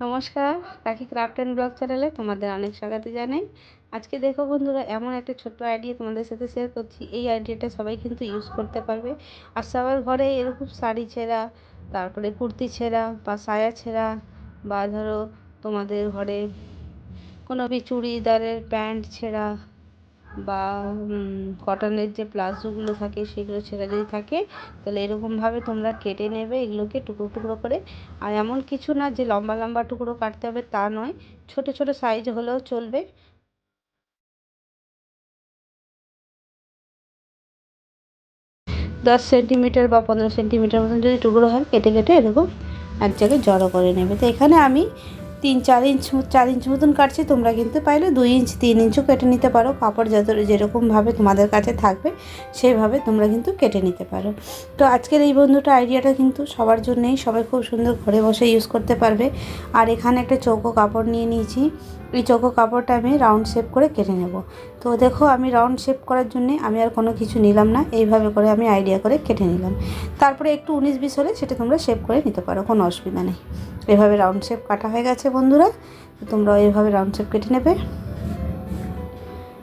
নমস্কার পাখি craft and blog চ্যানেলে তোমাদের অনেক স্বাগত জানাই। আজকে দেখো বন্ধুরা, এমন একটা ছোট্ট আইডিয়া তোমাদের সাথে শেয়ার করছি। এই আইডিয়াটা সবাই কিন্তু ইউজ করতে পারবে। আর সবার ঘরে এরকম শাড়ি ছেঁড়া, তারপরে কুর্তি ছেঁড়া বা সায়া ছেঁড়া বা ধরো তোমাদের ঘরে কোনো চুড়িদারের প্যান্ট ছেঁড়া বা কটনের যে প্লাজোগুলো থাকে, সেগুলো ছেঁড়া যদি থাকে, তাহলে এরকমভাবে তোমরা কেটে নেবে, এগুলোকে টুকরো টুকরো করে। আর এমন কিছু না যে লম্বা লম্বা টুকরো কাটতে হবে, তা নয়। ছোট ছোট সাইজ হলেও চলবে। দশ সেন্টিমিটার বা পনেরো সেন্টিমিটার মতন যদি টুকরো হয়, কেটে কেটে এরকম এক জায়গায় জড়ো করে নেবে। তো এখানে আমি তিন চার ইঞ্চ চার ইঞ্চ মতন কাটছি, তোমরা কিন্তু পাইলে দুই ইঞ্চ, তিন ইঞ্চও কেটে নিতে পারো। কাপড় যত যেরকমভাবে তোমাদের কাছে থাকবে সেইভাবে তোমরা কিন্তু কেটে নিতে পারো। তো আজকের এই বন্ধুটা আইডিয়াটা কিন্তু সবার জন্যেই, সবাই খুব সুন্দর ঘরে বসে ইউজ করতে পারবে। আর এখানে একটা চৌকো কাপড় নিয়ে নিয়েছি। এই চৌকো কাপড়টা আমি রাউন্ড শেপ করে কেটে নেব। তো দেখো, আমি রাউন্ড শেপ করার জন্যে আমি আর কোনো কিছু নিলাম না। এইভাবে করে আমি আইডিয়া করে কেটে নিলাম। তারপরে একটু উনিশ বিশ হলে সেটা তোমরা শেপ করে নিতে পারো, কোনো অসুবিধা নেই। এভাবে রাউন্ড শেপ কাটা হয়ে গেছে বন্ধুরা। তোমরা এইভাবে রাউন্ড শেপ কেটে নেবে।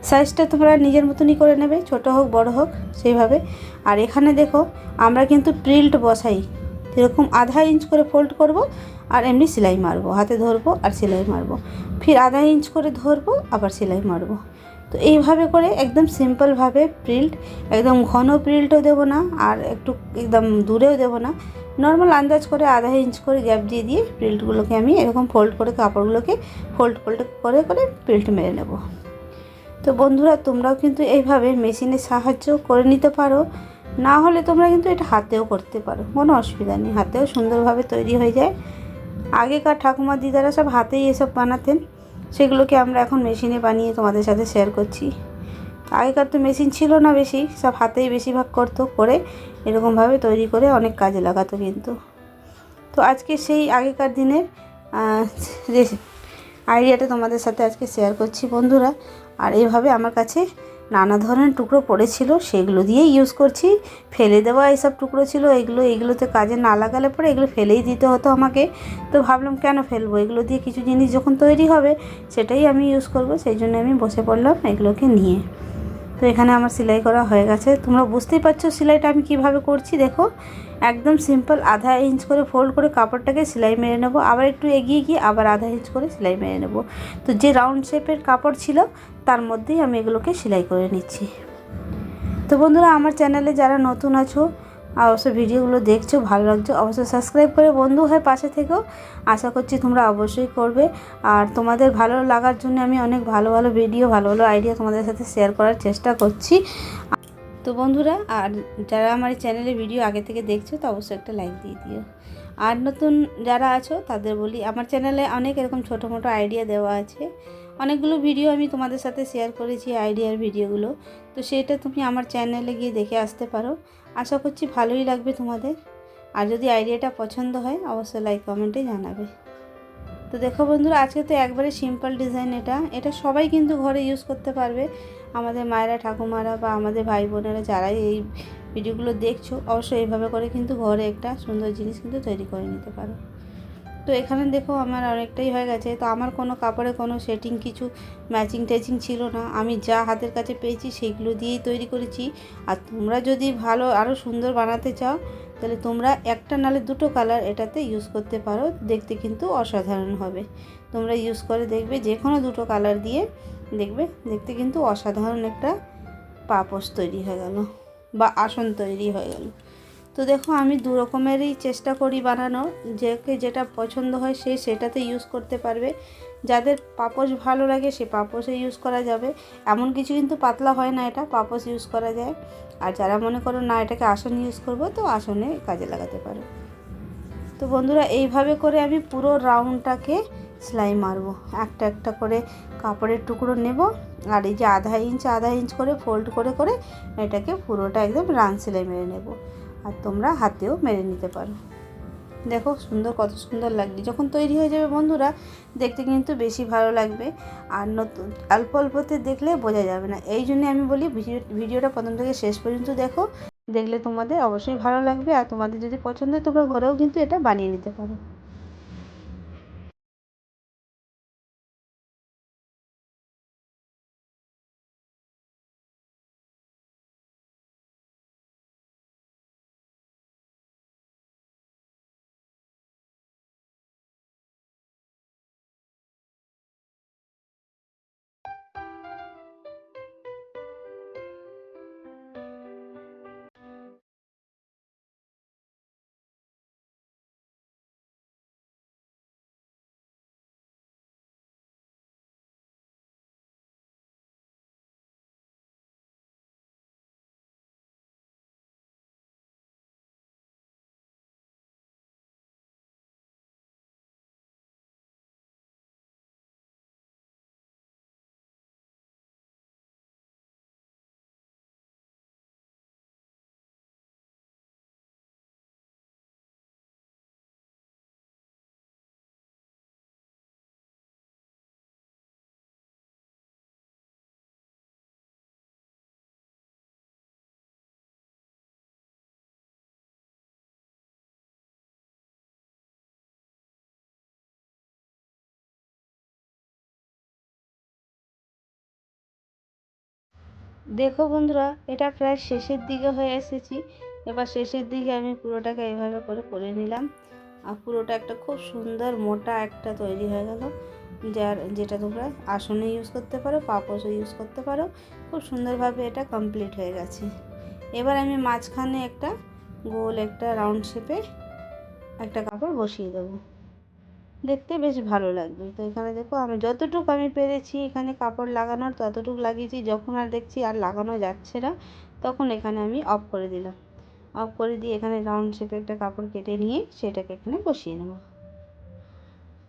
সাইজটা তোমরা নিজের মতনই করে নেবে, ছোট হোক, বড় হোক, সেইভাবে। আর এখানে দেখো, আমরা কিন্তু প্রিল্ট বসাই। এরকম আধা ইঞ্চ করে ফোল্ড করব আর এমনি সেলাই মারবো। হাতে ধরবো আর সেলাই মারবো। ফির আধা ইঞ্চ করে ধরবো, আবার সেলাই মারবো। তো এইভাবে করে একদম সিম্পলভাবে প্রিল্ট একদম ঘন প্রিল্টও দেবো না আর একটু একদম দূরেও দেবো না। নর্মাল আন্দাজ করে আধা ইঞ্চ করে গ্যাপ দিয়ে দিয়ে প্রিল্টগুলোকে আমি এরকম ফোল্ড করে কাপড়গুলোকে ফোল্ড ফোল্ড করে করে প্রিল্ট মেরে নেব। তো বন্ধুরা তোমরাও কিন্তু এইভাবে মেশিনের সাহায্য করে নিতে পারো। না হলে তোমরা কিন্তু এটা হাতেও করতে পারো। কোনো অসুবিধা নেই, হাতেও সুন্দরভাবে তৈরি হয়ে যায়। আগেকার ঠাকুমা দিদারা সব হাতেই এসব বানাতেন। সেগুলোকে আমরা এখন মেশিনে বানিয়ে তোমাদের সাথে শেয়ার করছি। আগেকার তো মেশিন ছিল না বেশি, সব হাতেই বেশিরভাগ করতো, করে এরকমভাবে তৈরি করে অনেক কাজে লাগাতো কিন্তু। তো আজকে সেই আগেকার দিনের আইডিয়াটা তোমাদের সাথে আজকে শেয়ার করছি বন্ধুরা, আর এইভাবে আমার কাছে নানা ধরনের টুকরো পড়েছিল, সেগুলো দিয়েই ইউজ করছি। ফেলে দেওয়া এইসব টুকরো ছিল, এগুলো, এগুলোতে কাজে না লাগালে পরে এগুলো ফেলেই দিতে হতো আমাকে। তো ভাবলাম কেন ফেলব? এগুলো দিয়ে কিছু জিনিস যখন তৈরি হবে, সেটাই আমি ইউজ করব। সেই জন্য আমি বসে পড়লাম এগুলোকে নিয়ে। তো এখানে আমার সেলাই করা হয়ে গেছে। তোমরা বুঝতেই পারছ সেলাইটা আমি কীভাবে করছি, দেখো। একদম সিম্পল আধা ইঞ্চ করে ফোল্ড করে কাপড়টাকে সেলাই মেরে নেব। আবার একটু এগিয়ে গিয়ে আবার আধা ইঞ্চ করে সেলাই মেরে নেব। তো যে রাউন্ড শেপের কাপড় ছিল, তার মধ্যেই আমি এগুলোকে সেলাই করে নিচ্ছি। তো বন্ধুরা, আমার চ্যানেলে যারা নতুন আছো অবশ্যই ভিডিওগুলো দেখছ, ভালো লাগছো, অবশ্যই সাবস্ক্রাইব করে বন্ধু হয়ে পাশে থেকেও আশা করছি তোমরা অবশ্যই করবে। আর তোমাদের ভালো লাগার জন্য আমি অনেক ভালো ভালো ভিডিও ভালো ভালো আইডিয়া তোমাদের সাথে শেয়ার করার চেষ্টা করছি। তো বন্ধুরা, আর যারা আমার চ্যানেলে ভিডিও আগে থেকে দেখছ, তো অবশ্যই একটা লাইক দিয়ে দিও। আর নতুন যারা আছো, তাদের বলি, আমার চ্যানেলে অনেক এরকম ছোটো মোটো আইডিয়া দেওয়া আছে। অনেকগুলো ভিডিও আমি তোমাদের সাথে শেয়ার করেছি আইডিয়ার ভিডিওগুলো তো সেটা তুমি আমার চ্যানেলে গিয়ে দেখে আসতে পারো। আশা করছি ভালোই লাগবে তোমাদের। আর যদি আইডিয়াটা পছন্দ হয়, অবশ্যই লাইক কমেন্টে জানাবে। তো দেখো বন্ধুরা, আজকে তো একবারে সিম্পল ডিজাইন এটা। এটা সবাই কিন্তু ঘরে ইউজ করতে পারবে। আমাদের মায়েরা, ঠাকুমারা বা আমাদের ভাই বোনেরা যারাই এই ভিডিওগুলো দেখছ, অবশ্যই এইভাবে করে কিন্তু ঘরে একটা সুন্দর জিনিস কিন্তু তৈরি করে নিতে পারো। তো এখানে দেখো আমার অনেকটাই হয়ে গেছে। তো আমার কোনো কাপড়ে কোনো সেটিং কিছু ম্যাচিং ট্যাচিং ছিল না। আমি যা হাতের কাছে পেয়েছি সেগুলো দিয়েই তৈরি করেছি। আর তোমরা যদি ভালো আরও সুন্দর বানাতে চাও, তাহলে তোমরা একটা নালে দুটো কালার এটাতে ইউজ করতে পারো। দেখতে কিন্তু অসাধারণ হবে। তোমরা ইউজ করে দেখবে যে কোনো দুটো কালার দিয়ে দেখবে। দেখতে কিন্তু অসাধারণ একটা পাপোশ তৈরি হয়ে গেল বা আসন তৈরি হয়ে গেল। তো দেখো, আমি দু রকমেরই চেষ্টা করি বানানোর। যেকে যেটা পছন্দ হয় সে সেটাতে ইউজ করতে পারবে। যাদের পাপোশ ভালো লাগে সে পাপোশে ইউজ করা যাবে। এমন কিছু কিন্তু পাতলা হয় না এটা, পাপোশ ইউজ করা যায়। আর যারা মনে করো, না, এটাকে আসন ইউজ করব তো আসনে কাজে লাগাতে পারো। তো বন্ধুরা, এইভাবে করে আমি পুরো রাউন্ডটাকে সেলাই মারবো। একটা একটা করে কাপড়ের টুকরো নেব। আর এই যে আধা ইঞ্চ আধা ইঞ্চ করে ফোল্ড করে করে এটাকে পুরোটা একদম রান সেলাই মেরে নেব। আর তোমরা হাতেও মেরে নিতে পারো। দেখো সুন্দর, কত সুন্দর লাগবে যখন তৈরি হয়ে যাবে বন্ধুরা, দেখতে কিন্তু বেশি ভালো লাগবে। আর নতুন, অল্প অল্পতে দেখলে বোঝা যাবে না। এই জন্যে আমি বলি ভিডিওটা প্রথম থেকে শেষ পর্যন্ত দেখো। দেখলে তোমাদের অবশ্যই ভালো লাগবে। আর তোমাদের যদি পছন্দ হয়, তোমরা ঘরেও কিন্তু এটা বানিয়ে নিতে পারো। দেখো বন্ধুরা, এটা প্রায় শেষের দিকে হয়ে এসেছি। এবার শেষের দিকে আমি পুরোটাকে এইভাবে করে করে নিলাম। আর পুরোটা একটা খুব সুন্দর মোটা একটা তৈরি হয়ে গেল, যার যেটা তোমরা আসনে ইউজ করতে পারো, পাপোসও ইউজ করতে পারো। খুব সুন্দরভাবে এটা কমপ্লিট হয়ে গেছে। এবার আমি মাঝখানে একটা গোল, একটা রাউন্ড শেপে একটা কাপড় বসিয়ে দেবো। দেখতে বেশ ভালো লাগবে তো এখানে দেখো, আমি যতটুকু আমি পেরেছি এখানে কাপড় লাগানোর, ততটুকু লাগিয়েছি। যখন আর দেখছি আর লাগানো যাচ্ছে না, তখন এখানে আমি অফ করে দিলাম। অফ করে দিয়ে এখানে রাউন্ড শেপে একটা কাপড় কেটে নিয়ে সেটাকে এখানে বসিয়ে নেব।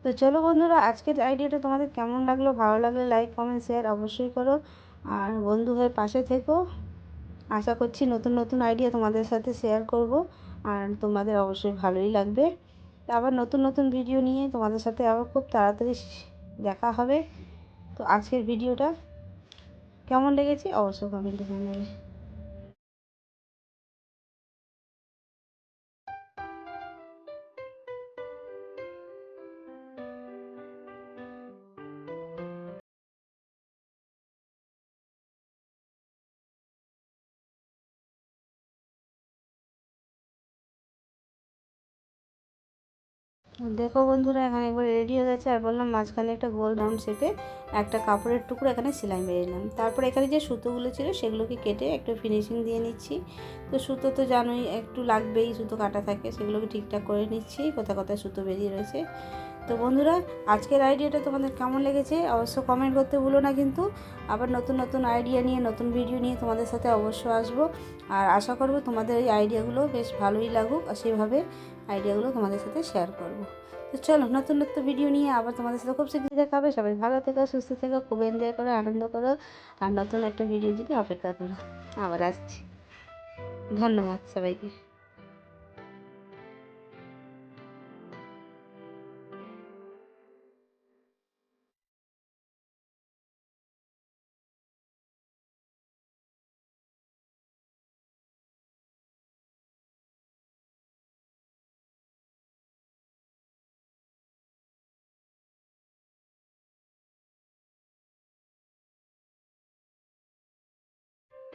তো চলো বন্ধুরা, আজকের আইডিয়াটা তোমাদের কেমন লাগল? ভালো লাগলে লাইক কমেন্ট শেয়ার অবশ্যই করো। আর বন্ধু হয়ে পাশে থেকো। আশা করছি নতুন নতুন আইডিয়া তোমাদের সাথে শেয়ার করব। আর তোমাদের অবশ্যই ভালোই লাগবে। আবার নতুন নতুন ভিডিও নিয়ে তোমাদের সাথে আবার খুব তাড়াতাড়ি দেখা হবে। তো আজকের ভিডিওটা কেমন লেগেছে? অবশ্যই কমেন্টে জানাবে। দেখো বন্ধুরা, এখানে একবার রেডি হয়ে গেছে, আর বললাম মাঝখানে একটা গোল রাউন্ড শেপে একটা কাপড়ের টুকরো এখানে সেলাই মেরে নিলাম। তারপর এখানে যে সুতোগুলো ছিল সেগুলোকে কেটে একটু ফিনিশিং দিয়ে নিচ্ছি। তো সুতো তো জানোই, একটু লাগবেই, সুতো কাটা থাকে, সেগুলোকে ঠিকঠাক করে নিচ্ছি, কোথায় কোথায় সুতো বেরিয়ে রয়েছে। তো বন্ধুরা, আজকের আইডিয়াটা তোমাদের কেমন লেগেছে অবশ্য কমেন্ট করতে ভুলো না কিন্তু, আবার নতুন নতুন আইডিয়া নিয়ে, নতুন ভিডিও নিয়ে তোমাদের সাথে অবশ্য আসব। আর আশা করব তোমাদের এই আইডিয়াগুলো বেশ ভালোই লাগুক, আর সেভাবে আইডিয়াগুলো তোমাদের সাথে শেয়ার করব। তো চলো, নতুন নতুন ভিডিও নিয়ে আবার তোমাদের সাথে খুব শীঘ্রই দেখা হবে। সবাই ভালো থেকো, সুস্থ থেকো, খুব এনজয় করো, আনন্দ করো। আর নতুন একটা ভিডিও যদি অপেক্ষা করো। আবার আসছি। ধন্যবাদ সবাইকে।